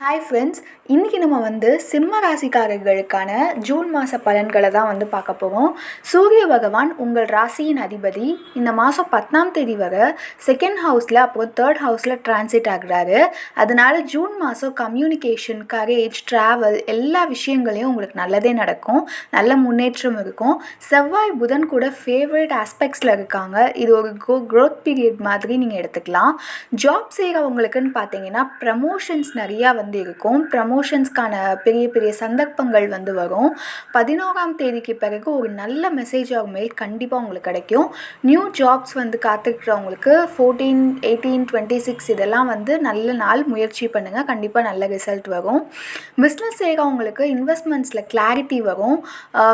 Hi friends இன்றைக்கி நம்ம வந்து சிம்ம ராசிக்காரர்களுக்கான ஜூன் மாத பலன்களை தான் வந்து பார்க்க போகிறோம் சூரிய பகவான் உங்கள் ராசியின் அதிபதி. இந்த மாதம் பத்தாம் தேதி வரை செகண்ட் ஹவுஸில் அப்புறம் தேர்ட் ஹவுஸில் டிரான்சிட் ஆகுறாரு. அதனால ஜூன் மாதம் கம்யூனிகேஷன் கரேஜ் ட்ராவல் எல்லா விஷயங்களையும் உங்களுக்கு நல்லதே நடக்கும். நல்ல முன்னேற்றம் இருக்கும். செவ்வாய் புதன் கூட ஃபேவரட் ஆஸ்பெக்ட்ஸில் இருக்காங்க. இது ஒரு கோ க்ரோத் பீரியட் மாதிரி நீங்கள் எடுத்துக்கலாம். ஜாப் செய்கிறவங்களுக்குன்னு பார்த்தீங்கன்னா ப்ரமோஷன்ஸ் நிறையா வந்து வந்து இருக்கும். ப்ரமோஷன்ஸ்க்கான பெரிய பெரிய சந்தர்ப்பங்கள் வந்து வரும். பதினோராம் தேதிக்கு பிறகு ஒரு நல்ல மெசேஜ் அவங்க மேல் கண்டிப்பாக உங்களுக்கு கிடைக்கும். நியூ ஜாப்ஸ் வந்து காத்துக்கிறவங்களுக்கு ஃபோர்டீன் எயிட்டீன் டுவெண்ட்டி சிக்ஸ் இதெல்லாம் வந்து நல்ல நாள் முயற்சி பண்ணுங்கள் கண்டிப்பாக நல்ல ரிசல்ட் வரும். பிஸ்னஸ் செய்கிறவங்களுக்கு இன்வெஸ்ட்மெண்ட்ஸில் கிளாரிட்டி வரும்.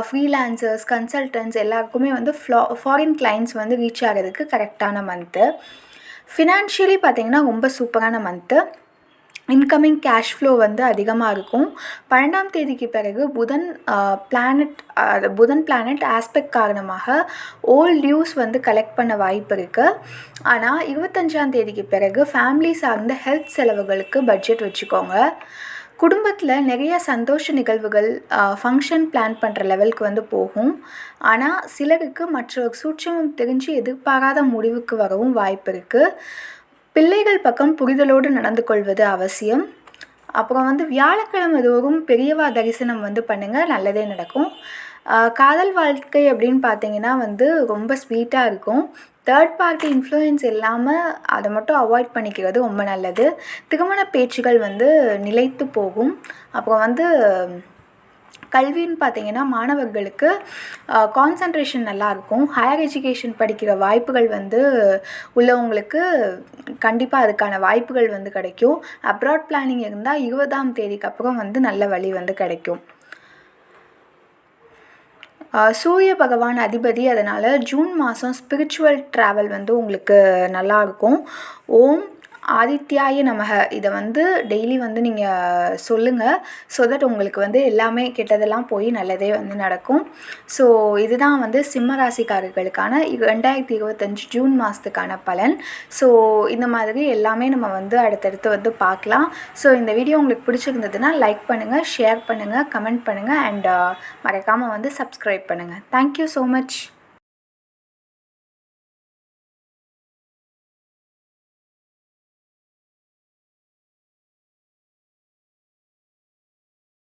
ஃப்ரீலான்சர்ஸ் கன்சல்டன்ஸ் எல்லாருக்குமே வந்து ஃப்ளா ஃபாரின் கிளைண்ட்ஸ் வந்து ரீச் ஆகிறதுக்கு கரெக்டான மந்த்து ஃபினான்ஷியலி பார்த்தீங்கன்னா ரொம்ப சூப்பரான மந்த்து இன்கமிங் கேஷ் ஃப்ளோ வந்து அதிகமாக இருக்கும். பன்னெண்டாம் தேதிக்கு பிறகு புதன் பிளானட் புதன் பிளானட் ஆஸ்பெக்ட் காரணமாக ஓல்ட் டியூஸ் வந்து கலெக்ட் பண்ண வாய்ப்பு இருக்குது ஆனால் இருபத்தஞ்சாம் தேதிக்கு பிறகு ஃபேமிலி சார்ந்த ஹெல்த் செலவுகளுக்கு பட்ஜெட் வச்சுக்கோங்க. குடும்பத்தில் நிறைய சந்தோஷ நிகழ்வுகள் ஃபங்க்ஷன் பிளான் பண்ணுற லெவலுக்கு வந்து போகும். ஆனால் சிலருக்கு மற்ற சூட்சமம் தெரிஞ்சு எதிர்பாராத முடிவுக்கு வரவும் வாய்ப்பு இருக்குது பிள்ளைகள் பக்கம் புரிதலோடு நடந்து கொள்வது அவசியம். அப்புறம் வந்து வியாழக்கிழமை தோறும் பெரியவா தரிசனம் வந்து பண்ணுங்கள் நல்லதே நடக்கும். காதல் வாழ்க்கை அப்படின்னு பார்த்தீங்கன்னா வந்து ரொம்ப ஸ்வீட்டாக இருக்கும். தேர்ட் பார்ட்டி இன்ஃப்ளூயன்ஸ் இல்லாமல் அதை மட்டும் அவாய்ட் பண்ணிக்கிறது ரொம்ப நல்லது. திருமண பேச்சுகள் வந்து நிலைத்து போகும். அப்புறம் வந்து கல்வின்னு பார்த்தீங்கன்னா மாணவர்களுக்கு கான்சன்ட்ரேஷன் நல்லாயிருக்கும். ஹையர் எஜுகேஷன் படிக்கிற வாய்ப்புகள் வந்து உள்ளவங்களுக்கு கண்டிப்பாக அதுக்கான வாய்ப்புகள் வந்து கிடைக்கும். அப்ராட் பிளானிங் இருந்தால் இருபதாம் தேதிக்கு அப்புறம் வந்து நல்ல வழி வந்து கிடைக்கும். சூரிய பகவான் அதிபதி அதனால் ஜூன் மாதம் ஸ்பிரிச்சுவல் ட்ராவல் வந்து உங்களுக்கு நல்லாயிருக்கும். ஓம் ஆதித்யாய நமக இதை வந்து டெய்லி வந்து நீங்கள் சொல்லுங்கள் ஸோ தட் உங்களுக்கு வந்து எல்லாமே கெட்டதெல்லாம் போய் நல்லதே வந்து நடக்கும். ஸோ இதுதான் வந்து சிம்ம ராசிக்காரர்களுக்கான ரெண்டாயிரத்தி இருபத்தஞ்சி ஜூன் மாதத்துக்கான பலன். ஸோ இந்த மாதிரி எல்லாமே நம்ம வந்து அடுத்தடுத்து வந்து பார்க்கலாம். ஸோ இந்த வீடியோ உங்களுக்கு பிடிச்சிருந்ததுன்னா லைக் பண்ணுங்கள் ஷேர் பண்ணுங்கள் கமெண்ட் பண்ணுங்கள் அண்ட் மறக்காமல் வந்து சப்ஸ்கிரைப் பண்ணுங்கள் தேங்க்யூ ஸோ மச்